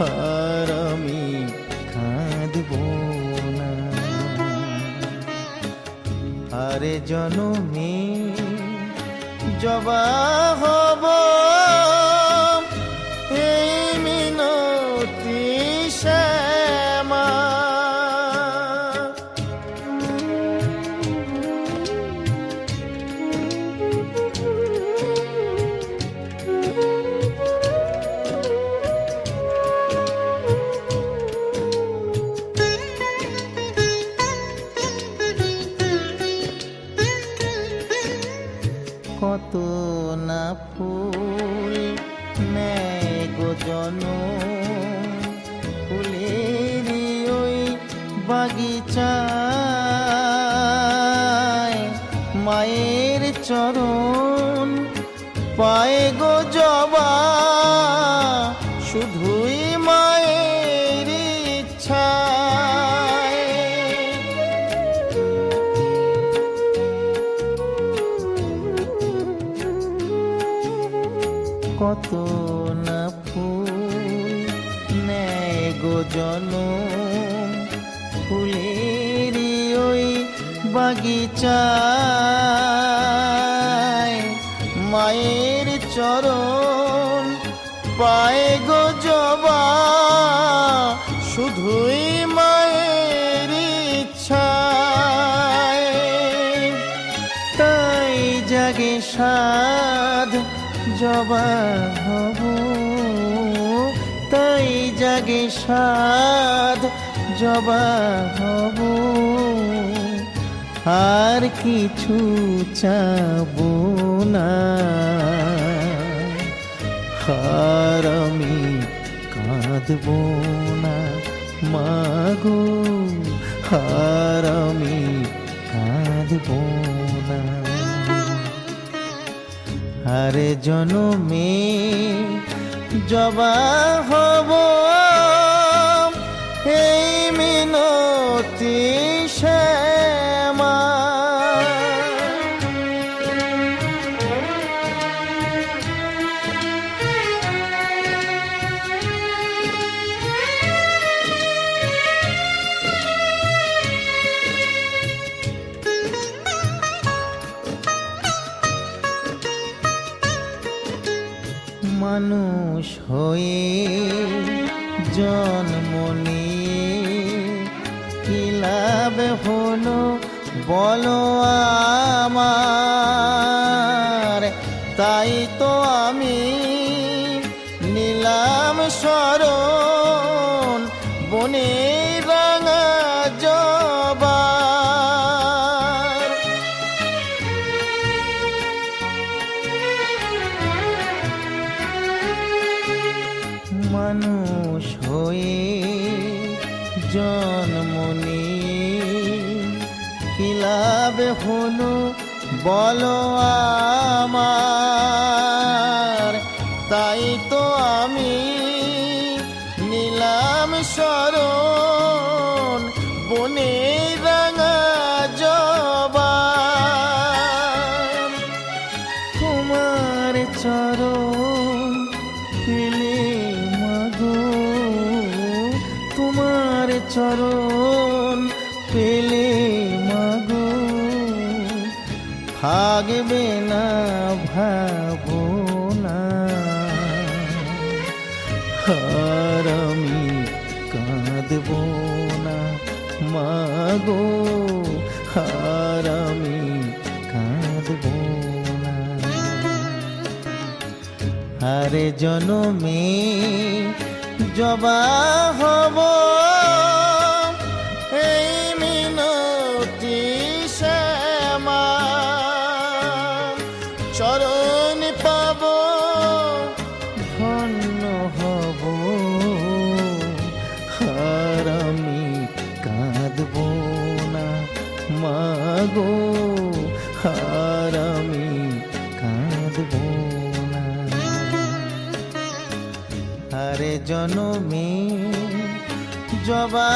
আর আমি কাঁদব না। আরে জনমে জবা ফুল নেয় জন। ফুলের ওই বাগিচা মায়ের চরণ পায়ে গো জবা। শুধুই কত না ফুল, নেয় গো জন ফুলেরই ওই বাগিচায় মায়ের চরণ পায়ে গো জবা। শুধুই মায়ের ইচ্ছায় তাই জাগে সাধ জবা হব তাই জাগে সাধ জবা হব আর কিছু চাব না। আর আমি কাঁদব না, মাগো। আর আমি কাঁদব না। আরে জনমে জবা হব মানুষ হয়ে জন্ম নিয়ে কি লাভ হলো বলো আমার? তাই তো আমি নিলাম স্মরণ বনে জন্ম নিয়ে কি লাভ হলো বলো আমার। তাই তো আমি নিলাম শরণ বনে রাঙা তোমার চরণ চরণ পেলে মাগো, ভাগবে না ভাবো না আমি কাঁদব না মাগো আর আমি কাঁদব না। আরে জনমে জবা হব চরণ পাব। ধন্য হব। আর আমি কাঁদব না, মাগো। আমি কাঁদব না। আরে জনমে জবা